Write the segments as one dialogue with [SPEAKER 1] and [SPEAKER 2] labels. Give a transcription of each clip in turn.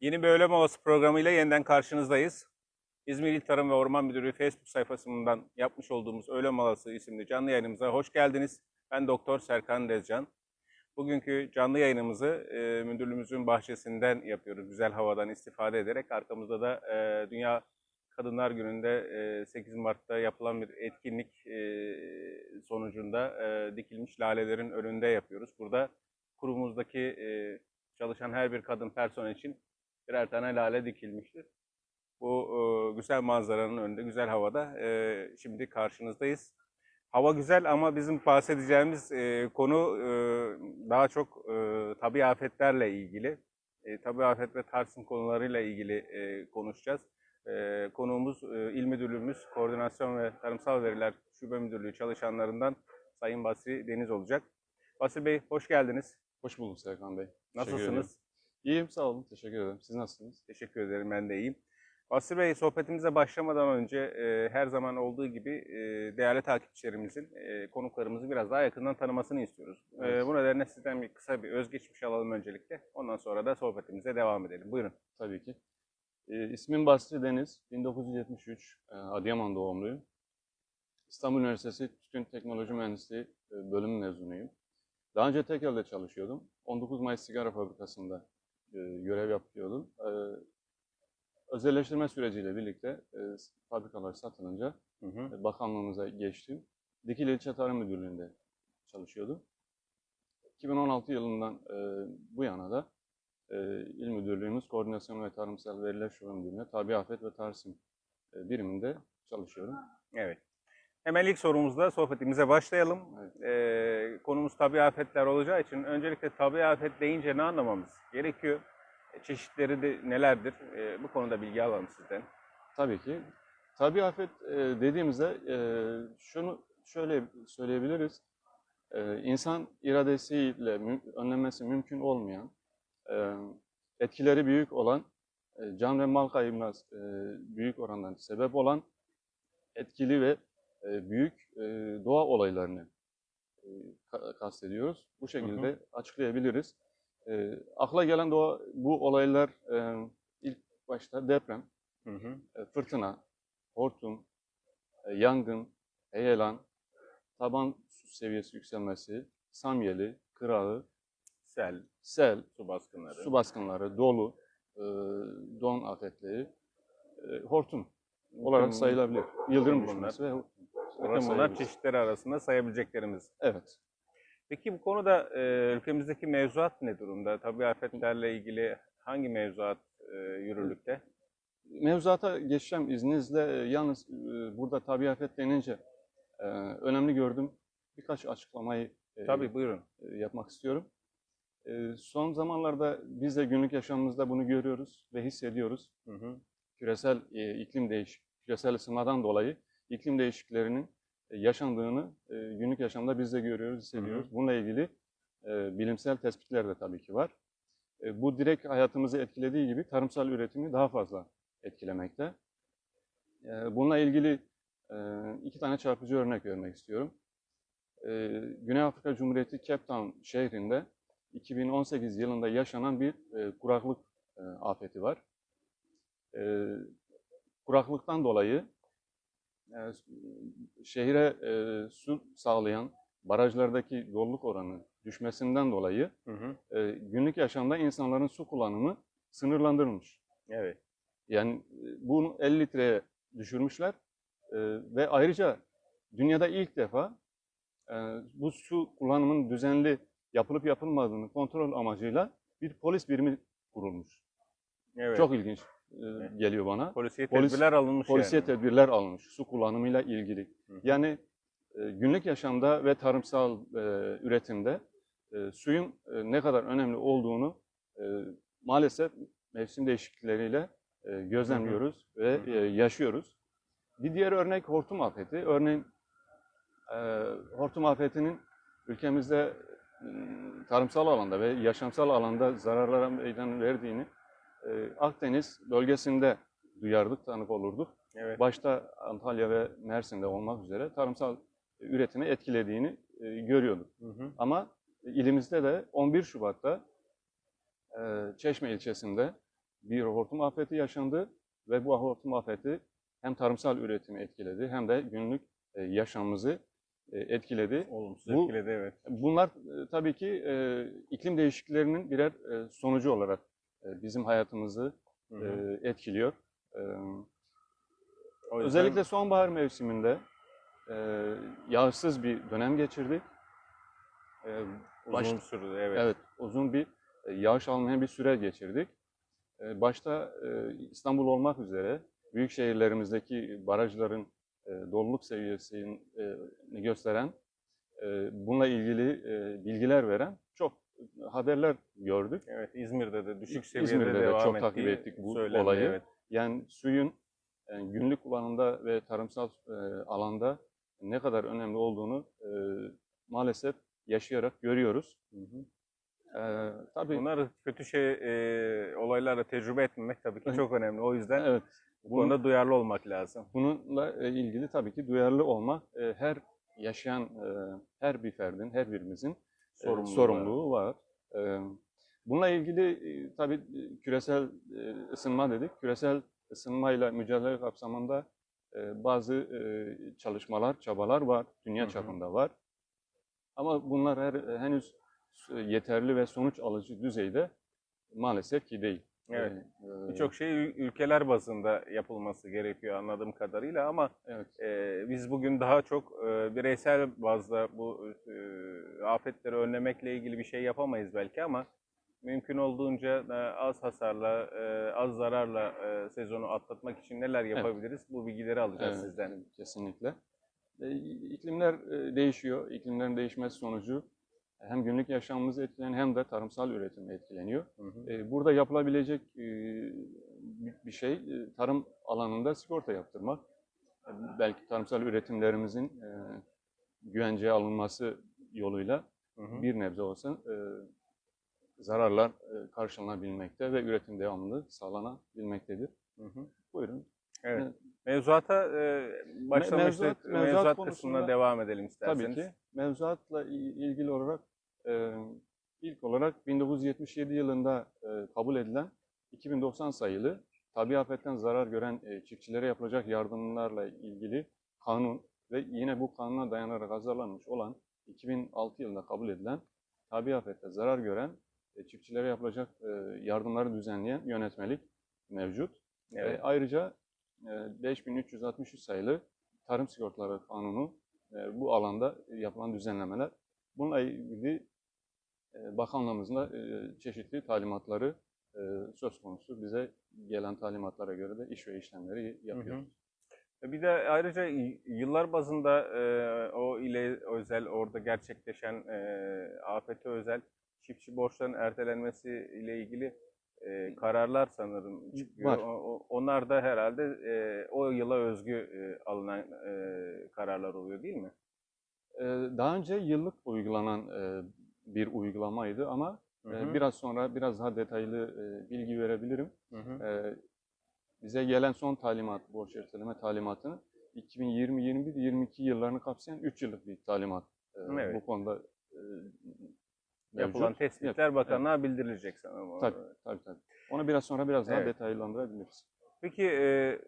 [SPEAKER 1] Yeni bir öğle molası programıyla yeniden karşınızdayız. İzmir İl Tarım ve Orman Müdürlüğü Facebook sayfasından yapmış olduğumuz Öğle Molası isimli canlı yayınımıza hoş geldiniz. Ben Doktor Serkan Dezcan. Bugünkü canlı yayınımızı e, müdürlüğümüzün bahçesinden yapıyoruz. Güzel havadan istifade ederek. Arkamızda da e, Dünya Kadınlar Günü'nde e, 8 Mart'ta yapılan bir etkinlik e, sonucunda e, dikilmiş lalelerin önünde yapıyoruz. Burada kurumumuzdaki e, çalışan her bir kadın personel için birer tane lale dikilmiştir. Bu e, güzel manzaranın önünde, güzel havada e, şimdi karşınızdayız. Hava güzel ama bizim bahsedeceğimiz e, konu e, daha çok e, tabi afetlerle ilgili. E, tabi afet ve tarsım konularıyla ilgili e, konuşacağız. E, konuğumuz e, İl Müdürlüğümüz Koordinasyon ve Tarımsal Veriler Şube Müdürlüğü çalışanlarından Sayın Basri Deniz olacak. Basri Bey hoş geldiniz.
[SPEAKER 2] Hoş bulduk Serkan Bey.
[SPEAKER 1] Nasılsınız?
[SPEAKER 2] İyiyim sağ olun. Teşekkür ederim. Siz nasılsınız?
[SPEAKER 1] Teşekkür ederim ben de iyiyim. Basri Bey sohbetimize başlamadan önce e, her zaman olduğu gibi e, değerli takipçilerimizin e, konuklarımızı biraz daha yakından tanımasını istiyoruz. E,
[SPEAKER 2] Evet.
[SPEAKER 1] bu nedenle sizden bir kısa bir özgeçmiş alalım öncelikle. Ondan sonra da sohbetimize devam edelim. Buyurun.
[SPEAKER 2] Tabii ki. Ee, ismim Basri Deniz. 1973 e, Adıyaman doğumluyum. İstanbul Üniversitesi Tütün Teknoloji Mühendisliği e, bölüm mezunuyum. Daha önce Tekel'de çalışıyordum. 19 Mayıs Sigara Fabrikası'nda e, görev yapıyordum. E, özelleştirme süreciyle birlikte e, fabrikalar satılınca
[SPEAKER 1] Hı hı.
[SPEAKER 2] e, bakanlığımıza geçtim. Dikili İlçe Tarım Müdürlüğü'nde çalışıyordum. 2016 yılından e, bu yana da e, İl Müdürlüğümüz Koordinasyon ve Tarımsal Veriler Şube Müdürlüğü'nde Tabi Afet ve Tarsim e, biriminde çalışıyorum.
[SPEAKER 1] Evet. Hemen ilk sorumuzla sohbetimize başlayalım.
[SPEAKER 2] Evet.
[SPEAKER 1] E, konumuz tabi afetler olacağı için öncelikle tabi afet deyince ne anlamamız gerekiyor? E, çeşitleri de nelerdir? E, bu konuda bilgi alalım sizden.
[SPEAKER 2] Tabii ki. Tabi afet e, dediğimizde e, şunu şöyle söyleyebiliriz. İnsan iradesiyle önlenmesi mümkün olmayan, etkileri büyük olan, can ve mal kaybına büyük orandan sebep olan etkili ve büyük e, doğa olaylarını e, ka- kastediyoruz. Bu şekilde açıklayabiliriz. E, akla gelen doğa, bu olaylar e, ilk başta deprem,
[SPEAKER 1] Hı hı.
[SPEAKER 2] e, fırtına, hortum, e, yangın, heyelan, taban su seviyesi yükselmesi, samyeli, kırağı,
[SPEAKER 1] Sel,
[SPEAKER 2] sel,
[SPEAKER 1] su baskınları.
[SPEAKER 2] su baskınları, dolu, e, don afetleri, e, hortum olarak sayılabilir. Yıldırım düşmesi ve
[SPEAKER 1] Bakın bunlar çeşitleri arasında sayabileceklerimiz.
[SPEAKER 2] Evet.
[SPEAKER 1] Peki bu konuda e, ülkemizdeki mevzuat ne durumda? Tabii afetlerle ilgili hangi mevzuat e, yürürlükte?
[SPEAKER 2] Mevzuata geçeceğim izninizle. E, Yalnız e, burada tabi afet denince e, önemli gördüm. Birkaç açıklamayı e,
[SPEAKER 1] Tabii buyurun.
[SPEAKER 2] e, yapmak istiyorum. E, Son zamanlarda biz de günlük yaşamımızda bunu görüyoruz ve hissediyoruz.
[SPEAKER 1] Hı hı.
[SPEAKER 2] Küresel e, iklim değiş, küresel ısınmadan dolayı iklim değişikliklerinin e, yaşandığını e, günlük yaşamda biz de görüyoruz, hissediyoruz. Bununla ilgili e, bilimsel tespitler de tabii ki var. Bu direkt hayatımızı etkilediği gibi tarımsal üretimi daha fazla etkilemekte. Bununla ilgili iki tane çarpıcı örnek vermek istiyorum. Güney Afrika Cumhuriyeti Cape Town şehrinde 2018 yılında yaşanan bir kuraklık afeti var. Kuraklıktan dolayı e, şehire e, su sağlayan barajlardaki doluluk oranı düşmesinden dolayı
[SPEAKER 1] Hı hı.
[SPEAKER 2] e, günlük yaşamda insanların su kullanımı sınırlandırılmış.
[SPEAKER 1] Evet.
[SPEAKER 2] Yani e, bunu 50 litreye düşürmüşler E, ve ayrıca dünyada ilk defa e, bu su kullanımının düzenli yapılıp yapılmadığını kontrol amacıyla bir polis birimi kurulmuş.
[SPEAKER 1] Evet.
[SPEAKER 2] Çok ilginç e, geliyor bana.
[SPEAKER 1] polisiye
[SPEAKER 2] Polis-
[SPEAKER 1] tedbirler alınmış
[SPEAKER 2] Polisiye
[SPEAKER 1] yani.
[SPEAKER 2] tedbirler alınmış su kullanımıyla ilgili.
[SPEAKER 1] Hı hı.
[SPEAKER 2] Yani e, günlük yaşamda ve tarımsal e, üretimde e, suyun e, ne kadar önemli olduğunu e, maalesef mevsim değişiklikleriyle e, gözlemliyoruz ve
[SPEAKER 1] Hı
[SPEAKER 2] e, yaşıyoruz. Bir diğer örnek hortum afeti. Örneğin e, hortum afetinin ülkemizde tarımsal alanda ve yaşamsal alanda zararlara meydan verdiğini e, Akdeniz bölgesinde duyardık, tanık olurduk
[SPEAKER 1] Evet.
[SPEAKER 2] başta Antalya ve Mersin'de olmak üzere tarımsal üretimi etkilediğini e, görüyorduk.
[SPEAKER 1] Hı hı.
[SPEAKER 2] Ama ilimizde de 11 Şubat'ta e, Çeşme ilçesinde bir hortum afeti yaşandı ve bu hortum afeti hem tarımsal üretimi etkiledi hem de günlük e, yaşamımızı e, etkiledi.
[SPEAKER 1] Olumsuz
[SPEAKER 2] Bu-
[SPEAKER 1] etkiledi evet.
[SPEAKER 2] Bunlar e, tabii ki e, iklim değişikliklerinin birer e, sonucu olarak bizim hayatımızı
[SPEAKER 1] Hı
[SPEAKER 2] e,
[SPEAKER 1] hı.
[SPEAKER 2] etkiliyor. E,
[SPEAKER 1] O yüzden-
[SPEAKER 2] özellikle sonbahar mevsiminde e, yağsız bir dönem geçirdik. E, baş-
[SPEAKER 1] uzun sürdü evet.
[SPEAKER 2] Evet, uzun bir e, yağış almayan bir süre geçirdik. E, Başta e, İstanbul olmak üzere büyük şehirlerimizdeki barajların e, doluluk seviyesini e, gösteren, e, bununla ilgili e, bilgiler veren çok haberler gördük.
[SPEAKER 1] Evet, İzmir'de de düşük seviyede
[SPEAKER 2] İzmir'de de
[SPEAKER 1] devam
[SPEAKER 2] çok
[SPEAKER 1] ettiği
[SPEAKER 2] takip ettik bu
[SPEAKER 1] söylendi,
[SPEAKER 2] olayı.
[SPEAKER 1] Evet.
[SPEAKER 2] Yani suyun e, günlük kullanımda ve tarımsal e, alanda ne kadar önemli olduğunu e, maalesef yaşayarak görüyoruz. E, tabii
[SPEAKER 1] Bunlar kötü şey e, olaylarla tecrübe etmemek tabii ki çok önemli. O yüzden
[SPEAKER 2] evet,
[SPEAKER 1] bu konuda duyarlı olmak lazım.
[SPEAKER 2] Bununla e, ilgili tabii ki duyarlı olmak e, her yaşayan e, her bir ferdin, her birimizin
[SPEAKER 1] Sorumluluğu
[SPEAKER 2] sorumluluğu var. E, Bununla ilgili e, tabii e, küresel e, ısınma dedik. Küresel ısınmayla mücadele kapsamında bazı çalışmalar, çabalar var. Dünya
[SPEAKER 1] Hı hı.
[SPEAKER 2] çapında var. Ama bunlar her, henüz yeterli ve sonuç alıcı düzeyde maalesef ki değil.
[SPEAKER 1] Evet.
[SPEAKER 2] E,
[SPEAKER 1] Birçok şey ül- ülkeler bazında yapılması gerekiyor anladığım kadarıyla ama
[SPEAKER 2] Evet.
[SPEAKER 1] e, biz bugün daha çok e, bireysel bazda bu e, afetleri önlemekle ilgili bir şey yapamayız belki ama mümkün olduğunca e, az hasarla, e, az zararla e, sezonu atlatmak için neler yapabiliriz? Bu bilgileri alacağız
[SPEAKER 2] Evet,
[SPEAKER 1] sizden.
[SPEAKER 2] Kesinlikle. E, iklimler değişiyor. İklimlerin değişmesi sonucu hem günlük yaşamımız etkileniyor hem de tarımsal üretim etkileniyor.
[SPEAKER 1] Hı hı.
[SPEAKER 2] E, burada yapılabilecek e, bir şey e, tarım alanında sigorta yaptırmak. E, Belki tarımsal üretimlerimizin e, güvenceye alınması yoluyla
[SPEAKER 1] Hı hı.
[SPEAKER 2] bir nebze olsa e, zararlar e, karşılanabilmekte ve üretim devamlı sağlanabilmektedir.
[SPEAKER 1] Hı hı.
[SPEAKER 2] Buyurun.
[SPEAKER 1] Evet.
[SPEAKER 2] Evet.
[SPEAKER 1] Mevzuata e, başlamıştık.
[SPEAKER 2] mevzuat-
[SPEAKER 1] Mevzuat,
[SPEAKER 2] mevzuat
[SPEAKER 1] kısmına
[SPEAKER 2] konusunda-
[SPEAKER 1] devam edelim isterseniz.
[SPEAKER 2] Tabii ki. Mevzuatla il- ilgili olarak e, ilk olarak 1977 yılında e, kabul edilen 2090 sayılı tabi afetten zarar gören e, çiftçilere yapılacak yardımlarla ilgili kanun ve yine bu kanuna dayanarak hazırlanmış olan 2006 yılında kabul edilen tabi afette zarar gören e, çiftçilere yapılacak e, yardımları düzenleyen yönetmelik mevcut.
[SPEAKER 1] Evet.
[SPEAKER 2] E, ayrıca e, 5363 sayılı Tarım Sigortaları Kanunu e, bu alanda yapılan düzenlemeler. Bununla ilgili e, bakanlığımızın da e, çeşitli talimatları söz konusu. Bize gelen talimatlara göre de iş ve işlemleri yapıyoruz.
[SPEAKER 1] Bir de ayrıca yıllar bazında e, o ile özel orada gerçekleşen e, afete özel çiftçi borçların ertelenmesi ile ilgili e, kararlar sanırım çıkıyor.
[SPEAKER 2] Var.
[SPEAKER 1] O- onlar da herhalde e, o yıla özgü e, alınan e, kararlar oluyor değil mi?
[SPEAKER 2] E, daha önce yıllık uygulanan e, bir uygulamaydı ama
[SPEAKER 1] Hı
[SPEAKER 2] e,
[SPEAKER 1] hı.
[SPEAKER 2] biraz sonra biraz daha detaylı e, bilgi verebilirim.
[SPEAKER 1] Hı hı.
[SPEAKER 2] E, bize gelen son talimat, borç erteleme talimatını 2020-21-22 yıllarını kapsayan 3 yıllık bir talimat e,
[SPEAKER 1] Evet.
[SPEAKER 2] bu konuda e,
[SPEAKER 1] Yapılan tespitler
[SPEAKER 2] Yap-
[SPEAKER 1] bakanlığa bildirilecek sanırım. o-
[SPEAKER 2] Tabii, tabii, tabii. Onu biraz sonra biraz daha
[SPEAKER 1] Evet.
[SPEAKER 2] detaylandırabiliriz.
[SPEAKER 1] Peki e,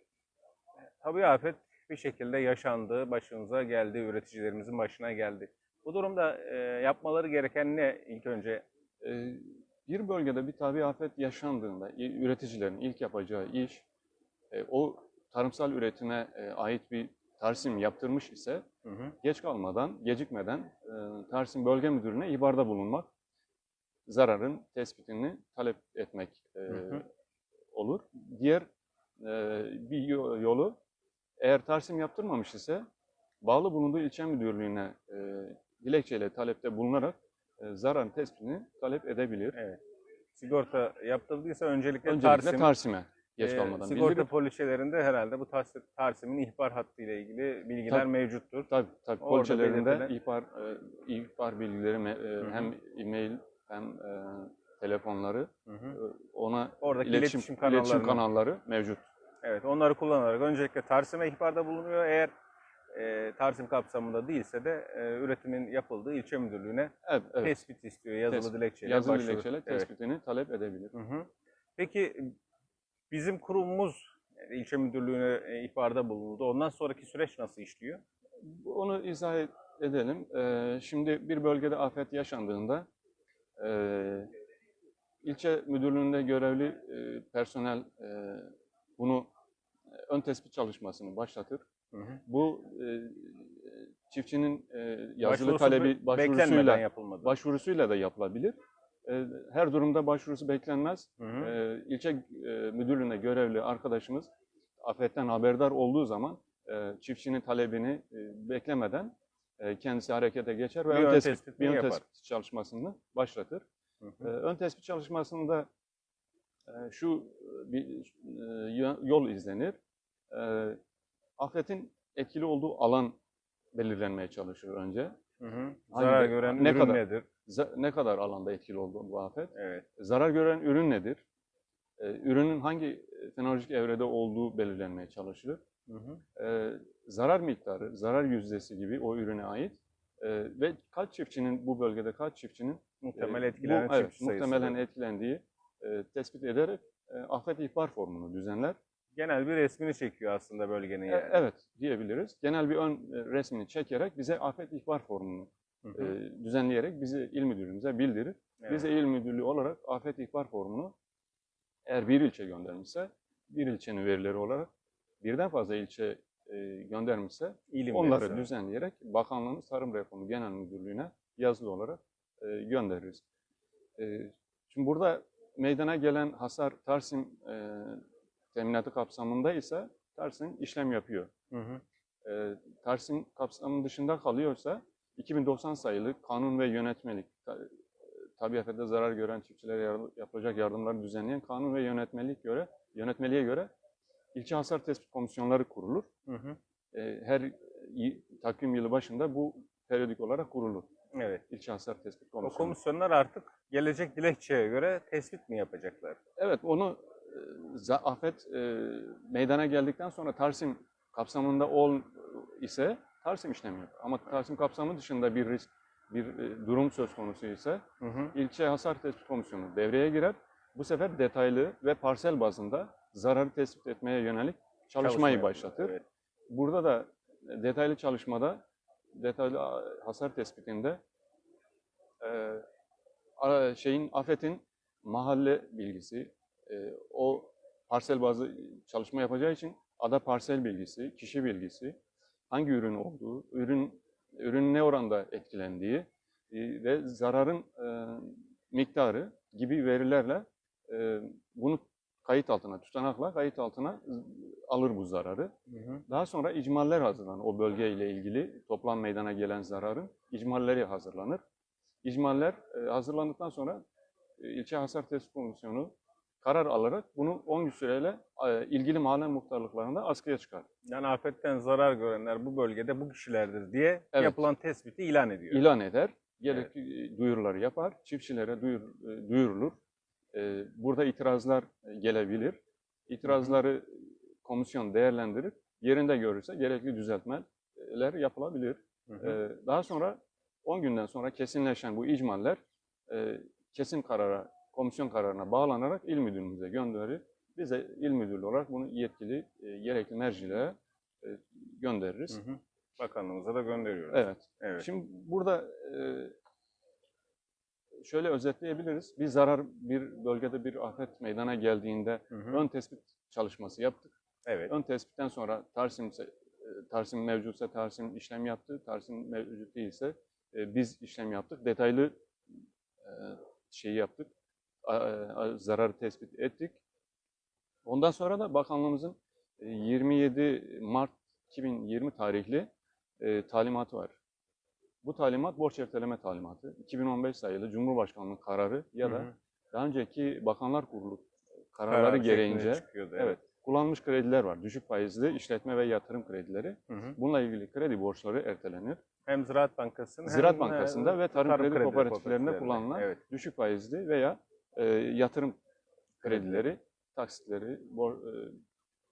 [SPEAKER 1] tabii afet bir şekilde yaşandı, başınıza geldi, üreticilerimizin başına geldi. Bu durumda e, yapmaları gereken ne ilk önce?
[SPEAKER 2] Ee, bir bölgede bir tabi afet yaşandığında üreticilerin ilk yapacağı iş e, o tarımsal üretime e, ait bir tarsim yaptırmış ise
[SPEAKER 1] Hı hı.
[SPEAKER 2] geç kalmadan, gecikmeden e, Tarsim Bölge Müdürü'ne ihbarda bulunmak, zararın tespitini talep etmek e,
[SPEAKER 1] hı.
[SPEAKER 2] olur. Diğer e, bir yo- yolu eğer Tarsim yaptırmamış ise bağlı bulunduğu ilçe müdürlüğüne e, dilekçeyle talepte bulunarak e, zararın tespitini talep edebilir.
[SPEAKER 1] Evet. Sigorta yaptırdıysa öncelikle,
[SPEAKER 2] Öncelikle
[SPEAKER 1] Tarsim,
[SPEAKER 2] Tarsim'e geç
[SPEAKER 1] e,
[SPEAKER 2] kalmadan
[SPEAKER 1] sigorta
[SPEAKER 2] bildirir.
[SPEAKER 1] poliçelerinde herhalde bu Tars- Tarsim'in ihbar hattı ile ilgili bilgiler
[SPEAKER 2] Tabii.
[SPEAKER 1] mevcuttur.
[SPEAKER 2] Tabii tabii.
[SPEAKER 1] Orada
[SPEAKER 2] Poliçelerinde
[SPEAKER 1] belirtilen-
[SPEAKER 2] ihbar, e, ihbar bilgileri me- e,
[SPEAKER 1] Hı hı.
[SPEAKER 2] hem e-mail hem e, telefonları
[SPEAKER 1] Hı hı.
[SPEAKER 2] e, ona
[SPEAKER 1] Oradaki
[SPEAKER 2] iletişim,
[SPEAKER 1] iletişim
[SPEAKER 2] iletişim
[SPEAKER 1] kanallarını-
[SPEAKER 2] kanalları mevcut.
[SPEAKER 1] Evet, onları kullanarak öncelikle Tarsim'e ihbarda bulunuyor. Eğer e, Tarsim kapsamında değilse de e, üretimin yapıldığı ilçe müdürlüğüne
[SPEAKER 2] Evet, evet.
[SPEAKER 1] tespit istiyor yazılı
[SPEAKER 2] Tespit.
[SPEAKER 1] dilekçeyle.
[SPEAKER 2] Yazılı
[SPEAKER 1] başvurur.
[SPEAKER 2] dilekçeyle
[SPEAKER 1] Evet.
[SPEAKER 2] tespitini talep edebilir.
[SPEAKER 1] Hı hı. Peki Bizim kurumumuz ilçe müdürlüğüne e, ihbarda bulundu. Ondan sonraki süreç nasıl işliyor?
[SPEAKER 2] Onu izah ed- edelim. Ee, şimdi bir bölgede afet yaşandığında e, ilçe müdürlüğünde görevli e, personel e, bunu e, ön tespit çalışmasını başlatır. Bu e, çiftçinin e, yazılı
[SPEAKER 1] Başvurusu
[SPEAKER 2] talebi başvurusuyla
[SPEAKER 1] yapılmadı.
[SPEAKER 2] başvurusuyla da yapılabilir. E, her durumda başvurusu beklenmez.
[SPEAKER 1] Hı hı.
[SPEAKER 2] E, ilçe e, müdürlüğüne görevli arkadaşımız afetten haberdar olduğu zaman e, çiftçinin talebini e, beklemeden kendisi harekete geçer ve
[SPEAKER 1] Bir ön
[SPEAKER 2] tespit,
[SPEAKER 1] tespitini
[SPEAKER 2] bir ön
[SPEAKER 1] yapar.
[SPEAKER 2] tespit çalışmasını başlatır.
[SPEAKER 1] Hı
[SPEAKER 2] E,
[SPEAKER 1] hı.
[SPEAKER 2] ön tespit çalışmasında e, şu e, bir e, yo- yol izlenir. E, afetin etkili olduğu alan belirlenmeye çalışır önce.
[SPEAKER 1] Hı hı.
[SPEAKER 2] Hangi-
[SPEAKER 1] Zarar gören
[SPEAKER 2] ne
[SPEAKER 1] ürün
[SPEAKER 2] kadar?
[SPEAKER 1] nedir?
[SPEAKER 2] Ne kadar alanda etkili oldu bu afet?
[SPEAKER 1] Evet.
[SPEAKER 2] Zarar gören ürün nedir? Ürünün hangi e, fenolojik evrede olduğu belirlenmeye çalışılır.
[SPEAKER 1] Hı hı.
[SPEAKER 2] Ee, zarar miktarı, zarar yüzdesi gibi o ürüne ait e, ve kaç çiftçinin bu bölgede kaç çiftçinin
[SPEAKER 1] Muhtemel
[SPEAKER 2] e,
[SPEAKER 1] etkilenen
[SPEAKER 2] bu, evet,
[SPEAKER 1] çiftçi sayısı.
[SPEAKER 2] muhtemelen etkilendiği e, tespit ederek e, afet ihbar formunu düzenler.
[SPEAKER 1] Genel bir resmini çekiyor aslında bölgenin
[SPEAKER 2] E,
[SPEAKER 1] yani.
[SPEAKER 2] evet diyebiliriz. Genel bir ön e, resmini çekerek bize afet ihbar formunu
[SPEAKER 1] Hı
[SPEAKER 2] e,
[SPEAKER 1] hı.
[SPEAKER 2] düzenleyerek bizi il müdürlüğümüze bildirir.
[SPEAKER 1] Evet.
[SPEAKER 2] Biz de il müdürlüğü olarak afet ihbar formunu eğer bir ilçe göndermişse bir ilçenin verileri olarak birden fazla ilçe e, göndermişse
[SPEAKER 1] İlim
[SPEAKER 2] onları
[SPEAKER 1] verisi.
[SPEAKER 2] düzenleyerek Bakanlığımız Tarım Reformu Genel Müdürlüğü'ne yazılı olarak e, göndeririz. E, şimdi burada meydana gelen hasar Tarsim teminatı kapsamında ise Tarsim işlem yapıyor.
[SPEAKER 1] Hı hı.
[SPEAKER 2] Tarsim kapsamının dışında kalıyorsa 2090 sayılı kanun ve yönetmelik, ta- tabi afette zarar gören çiftçilere yapılacak yardımları düzenleyen kanun ve yönetmelik göre yönetmeliğe göre ilçe hasar tespit komisyonları kurulur.
[SPEAKER 1] Hı hı.
[SPEAKER 2] E, her takvim yılı başında bu periyodik olarak kurulur.
[SPEAKER 1] Evet.
[SPEAKER 2] İlçe hasar tespit
[SPEAKER 1] O
[SPEAKER 2] komisyonu.
[SPEAKER 1] komisyonlar artık gelecek dilekçeye göre tespit mi yapacaklar?
[SPEAKER 2] Evet onu e, afet e, meydana geldikten sonra Tarsim kapsamında ol ise Tarsim işlemi yapar. Ama Tarsim kapsamı dışında bir risk, bir e, durum söz konusu ise
[SPEAKER 1] Hı hı.
[SPEAKER 2] ilçe hasar tespit komisyonu devreye girer. Bu sefer detaylı ve parsel bazında zararı tespit etmeye yönelik çalışmayı
[SPEAKER 1] Çalışma
[SPEAKER 2] başlatır.
[SPEAKER 1] Evet.
[SPEAKER 2] Burada da detaylı çalışmada, detaylı hasar tespitinde e, şeyin afetin mahalle bilgisi, e, o parsel bazı çalışma yapacağı için ada parsel bilgisi, kişi bilgisi, hangi ürün olduğu, ürün ürün ne oranda etkilendiği e, ve zararın e, miktarı gibi verilerle e, bunu kayıt altına, tutanakla kayıt altına alır bu zararı.
[SPEAKER 1] Hı hı.
[SPEAKER 2] Daha sonra icmaller hazırlanır. O bölgeyle ilgili toplam meydana gelen zararın icmalleri hazırlanır. İcmaller e, hazırlandıktan sonra e, ilçe hasar tespit komisyonu karar alarak bunu 10 gün süreyle e, ilgili mahalle muhtarlıklarında askıya çıkar.
[SPEAKER 1] Yani afetten zarar görenler bu bölgede bu kişilerdir diye
[SPEAKER 2] Evet.
[SPEAKER 1] yapılan tespiti ilan ediyor.
[SPEAKER 2] İlan eder, gerekli duyuruları yapar, çiftçilere duyur, duyurulur. E, Burada itirazlar e, gelebilir. İtirazları komisyon değerlendirir. Yerinde görürse gerekli düzeltmeler yapılabilir.
[SPEAKER 1] Hı hı.
[SPEAKER 2] Ee, Daha sonra 10 günden sonra kesinleşen bu icmaller e, kesin karara, komisyon kararına bağlanarak il müdürlüğümüze gönderilir. Biz de il müdürlüğü olarak bunu yetkili, e, gerekli mercilere göndeririz.
[SPEAKER 1] Hı hı. Bakanlığımıza da gönderiyoruz.
[SPEAKER 2] Evet.
[SPEAKER 1] Evet.
[SPEAKER 2] Şimdi burada şöyle özetleyebiliriz. Bir zarar bir bölgede bir afet meydana geldiğinde
[SPEAKER 1] Hı hı.
[SPEAKER 2] ön tespit çalışması yaptık.
[SPEAKER 1] Evet.
[SPEAKER 2] Ön tespitten sonra Tarsim e, Tarsim mevcutsa Tarsim işlem yaptı. Tarsim mevcut değilse e, biz işlem yaptık. Detaylı e, şeyi yaptık. A- a- zararı tespit ettik. Ondan sonra da bakanlığımızın e, 27 Mart 2020 tarihli e, talimatı var. Bu talimat borç erteleme talimatı. 2015 sayılı Cumhurbaşkanlığı kararı ya
[SPEAKER 1] Hı
[SPEAKER 2] da
[SPEAKER 1] hı.
[SPEAKER 2] daha önceki Bakanlar Kurulu kararları
[SPEAKER 1] Karar
[SPEAKER 2] gereğince
[SPEAKER 1] çıkıyordu,
[SPEAKER 2] evet. kullanılmış krediler var. Düşük faizli işletme ve yatırım kredileri.
[SPEAKER 1] Hı hı.
[SPEAKER 2] Bununla ilgili kredi borçları ertelenir.
[SPEAKER 1] Hem Ziraat Bankası'nın
[SPEAKER 2] Ziraat
[SPEAKER 1] hem
[SPEAKER 2] Bankası'nda
[SPEAKER 1] e,
[SPEAKER 2] ve tarım, kredi, kooperatiflerinde
[SPEAKER 1] kooperatiflerinde.
[SPEAKER 2] kullanılan
[SPEAKER 1] Evet.
[SPEAKER 2] düşük faizli veya e, yatırım kredileri, taksitleri bor- e,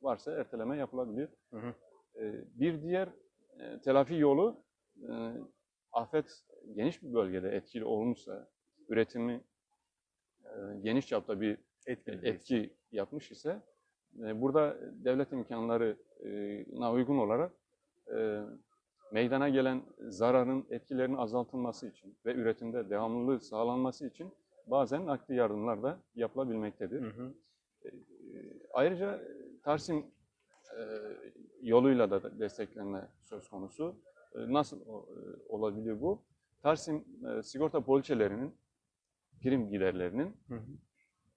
[SPEAKER 2] varsa erteleme yapılabilir.
[SPEAKER 1] Hı hı.
[SPEAKER 2] E, bir diğer e, telafi yolu e, afet geniş bir bölgede etkili olmuşsa, üretimi e, geniş çapta bir
[SPEAKER 1] Etkili
[SPEAKER 2] etki yapmış ise e, burada devlet imkanlarına uygun olarak e, meydana gelen zararın etkilerinin azaltılması için ve üretimde devamlılığı sağlanması için bazen nakdi yardımlar da yapılabilmektedir.
[SPEAKER 1] Hı hı.
[SPEAKER 2] E, Ayrıca Tarsim e, yoluyla da desteklenme söz konusu. E, Nasıl e, olabiliyor bu? Tarsim e, sigorta poliçelerinin prim giderlerinin
[SPEAKER 1] Hı hı.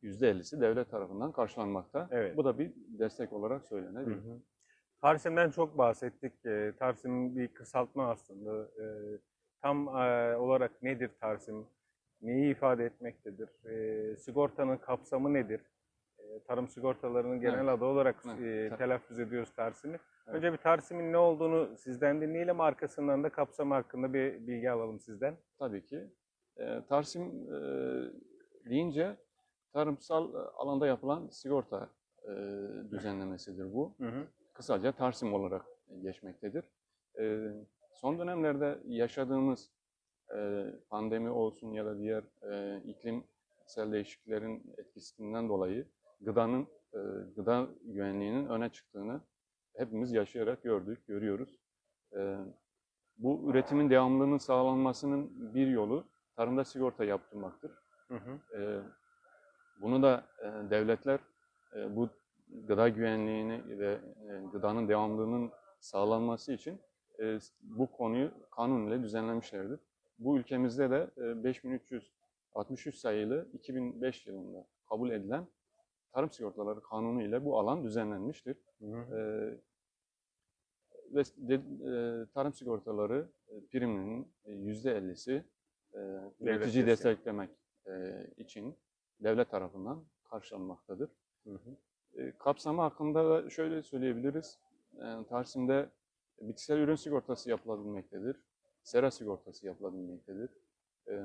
[SPEAKER 2] %50'si devlet tarafından karşılanmakta.
[SPEAKER 1] Evet.
[SPEAKER 2] Bu da bir destek olarak söylenebilir.
[SPEAKER 1] hı. Tarsim'den çok bahsettik. Ee, Tarsim bir kısaltma aslında. Tam e, olarak nedir Tarsim? Neyi ifade etmektedir? Sigortanın kapsamı nedir? Tarım sigortalarının genel
[SPEAKER 2] Evet.
[SPEAKER 1] adı olarak
[SPEAKER 2] Evet.
[SPEAKER 1] e, telaffuz ediyoruz Tarsim'i. Önce bir Tarsim'in ne olduğunu sizden dinleyelim. Arkasından da kapsamı hakkında bir bilgi alalım sizden.
[SPEAKER 2] Tabii ki. E, Tarsim e, deyince tarımsal alanda yapılan sigorta e, düzenlemesidir bu.
[SPEAKER 1] Hı hı.
[SPEAKER 2] kısaca Tarsim olarak geçmektedir. Ee, son dönemlerde yaşadığımız e, pandemi olsun ya da diğer e, iklimsel değişikliklerin etkisinden dolayı gıdanın, e, gıda güvenliğinin öne çıktığını hepimiz yaşayarak gördük, görüyoruz. E, bu üretimin devamlılığının sağlanmasının bir yolu tarımda sigorta yaptırmaktır.
[SPEAKER 1] Hı hı.
[SPEAKER 2] Ee, Bunu da e, devletler e, bu gıda güvenliğini ve e, gıdanın devamlılığının sağlanması için e, bu konuyu kanun ile düzenlemişlerdir. Bu ülkemizde de e, 5363 sayılı 2005 yılında kabul edilen tarım sigortaları kanunu ile bu alan düzenlenmiştir.
[SPEAKER 1] Hı hı.
[SPEAKER 2] Ee, ve de, e, tarım sigortaları e, priminin e, yüzde 50'si e,
[SPEAKER 1] desteği.
[SPEAKER 2] desteklemek e, için devlet tarafından karşılanmaktadır.
[SPEAKER 1] Hı hı.
[SPEAKER 2] E, kapsamı hakkında da şöyle söyleyebiliriz. E, Tarsim'de bitkisel ürün sigortası yapılabilmektedir. Sera sigortası yapılabilmektedir. E,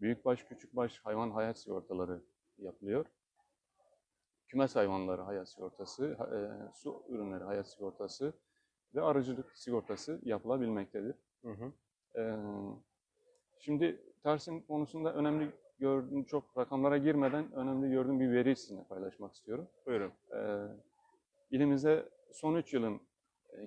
[SPEAKER 2] büyükbaş, küçükbaş hayvan hayat sigortaları yapılıyor. Kümes hayvanları hayat sigortası, e, su ürünleri hayat sigortası ve arıcılık sigortası yapılabilmektedir.
[SPEAKER 1] Hı hı.
[SPEAKER 2] Ee, Şimdi Tarsim konusunda önemli gördüğüm çok rakamlara girmeden önemli gördüğüm bir veri sizinle paylaşmak istiyorum.
[SPEAKER 1] Buyurun.
[SPEAKER 2] Ee, İlimizde son 3 yılın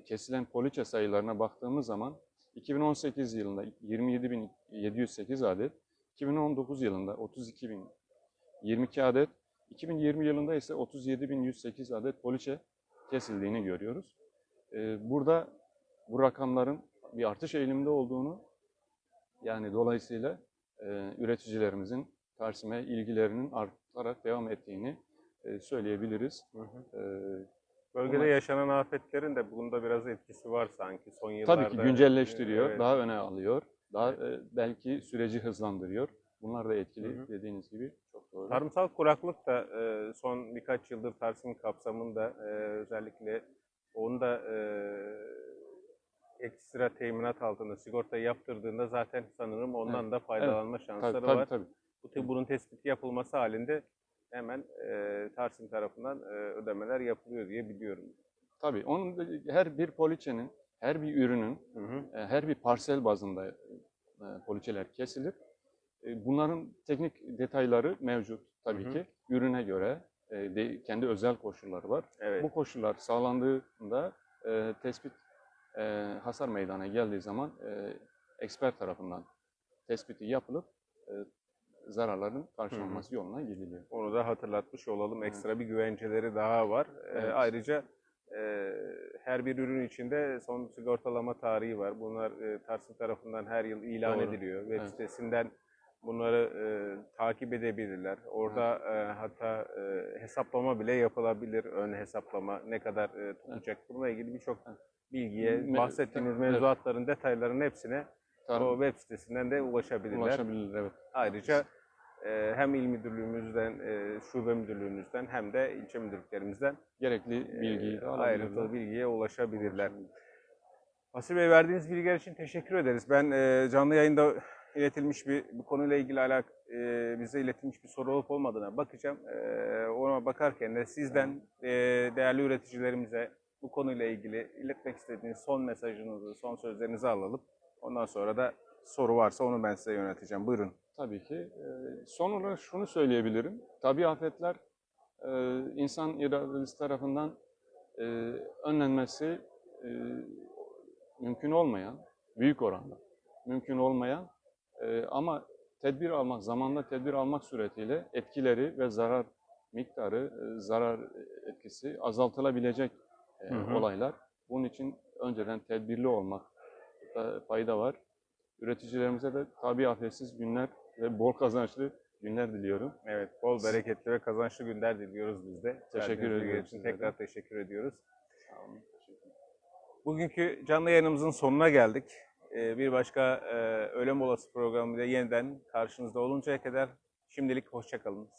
[SPEAKER 2] kesilen poliçe sayılarına baktığımız zaman 2018 yılında 27.708 adet, 2019 yılında 32.022 adet, 2020 yılında ise 37.108 adet poliçe kesildiğini görüyoruz. Ee, Burada bu rakamların bir artış eğiliminde olduğunu yani dolayısıyla e, üreticilerimizin Tarsim'e ilgilerinin artarak devam ettiğini e, söyleyebiliriz.
[SPEAKER 1] Hı hı.
[SPEAKER 2] E,
[SPEAKER 1] Bölgede
[SPEAKER 2] Bunlar-
[SPEAKER 1] yaşanan afetlerin de bunda biraz etkisi var sanki son yıllarda.
[SPEAKER 2] tabii ki güncelleştiriyor,
[SPEAKER 1] Evet.
[SPEAKER 2] daha öne alıyor, daha e, belki süreci hızlandırıyor. Bunlar da etkili
[SPEAKER 1] Hı hı.
[SPEAKER 2] dediğiniz gibi çok doğru.
[SPEAKER 1] Tarımsal kuraklık da son birkaç yıldır Tarsim kapsamında özellikle onu da e, ekstra teminat altında sigorta yaptırdığında zaten sanırım ondan da faydalanma şansları
[SPEAKER 2] tabii, tabii,
[SPEAKER 1] var.
[SPEAKER 2] tabii.
[SPEAKER 1] Bu tabii bunun tespiti yapılması halinde hemen e, Tarsim tarafından e, ödemeler yapılıyor diye biliyorum.
[SPEAKER 2] Tabii. Onun her bir poliçenin, her bir ürünün,
[SPEAKER 1] Hı hı.
[SPEAKER 2] e, her bir parsel bazında e, poliçeler kesilir. E, Bunların teknik detayları mevcut tabii
[SPEAKER 1] Hı hı.
[SPEAKER 2] ki. Ürüne göre de- kendi özel koşulları var.
[SPEAKER 1] Evet.
[SPEAKER 2] Bu koşullar sağlandığında e, tespit e, hasar meydana geldiği zaman e, expert tarafından tespiti yapılıp e, zararların karşılanması yoluna gidiliyor.
[SPEAKER 1] Onu da hatırlatmış olalım.
[SPEAKER 2] Evet.
[SPEAKER 1] Ekstra bir güvenceleri daha var. Ee,
[SPEAKER 2] Evet.
[SPEAKER 1] ayrıca e, her bir ürün içinde son sigortalama tarihi var. Bunlar e, Tarsim tarafından her yıl ilan
[SPEAKER 2] Doğru.
[SPEAKER 1] ediliyor. Web
[SPEAKER 2] Evet.
[SPEAKER 1] sitesinden bunları e, takip edebilirler. Orada e, hatta e, hesaplama bile yapılabilir. Ön hesaplama ne kadar e, tutacak. Bununla ilgili birçok bilgiye,
[SPEAKER 2] Me-
[SPEAKER 1] bahsettiğiniz
[SPEAKER 2] evet.
[SPEAKER 1] mevzuatların detaylarının hepsine
[SPEAKER 2] Tarım
[SPEAKER 1] o web sitesinden de ulaşabilirler.
[SPEAKER 2] ulaşabilir, evet.
[SPEAKER 1] Ayrıca e, hem il müdürlüğümüzden, e, şube müdürlüğümüzden hem de ilçe müdürlüklerimizden
[SPEAKER 2] Gerekli bilgiyi
[SPEAKER 1] e, ayrıntılı bilgiye ulaşabilirler. Asil Bey verdiğiniz bilgiler için teşekkür ederiz. Ben e, canlı yayında iletilmiş bir bu konuyla ilgili alak e, bize iletilmiş bir soru olup olmadığına bakacağım. E, ona bakarken de sizden e, değerli üreticilerimize bu konuyla ilgili iletmek istediğiniz son mesajınızı, son sözlerinizi alalım. Ondan sonra da soru varsa onu ben size yöneteceğim. Buyurun.
[SPEAKER 2] Tabii ki. Ee, Son olarak şunu söyleyebilirim. Tabii afetler e, e, insan iradesi tarafından e, önlenmesi e, mümkün olmayan, büyük oranda mümkün olmayan e, ama tedbir almak, zamanda tedbir almak suretiyle etkileri ve zarar miktarı, e, zarar etkisi azaltılabilecek e,
[SPEAKER 1] Hı hı.
[SPEAKER 2] olaylar. Bunun için önceden tedbirli olmak fayda var. Üreticilerimize de tabi afetsiz günler ve bol kazançlı günler diliyorum.
[SPEAKER 1] Evet, bol bereketli ve kazançlı günler diliyoruz biz de.
[SPEAKER 2] Teşekkür
[SPEAKER 1] için
[SPEAKER 2] sizlere.
[SPEAKER 1] tekrar teşekkür ediyoruz.
[SPEAKER 2] Sağ olun.
[SPEAKER 1] Bugünkü canlı yayınımızın sonuna geldik. Ee, Bir başka e, öğle molası programıyla yeniden karşınızda oluncaya kadar şimdilik hoşçakalın.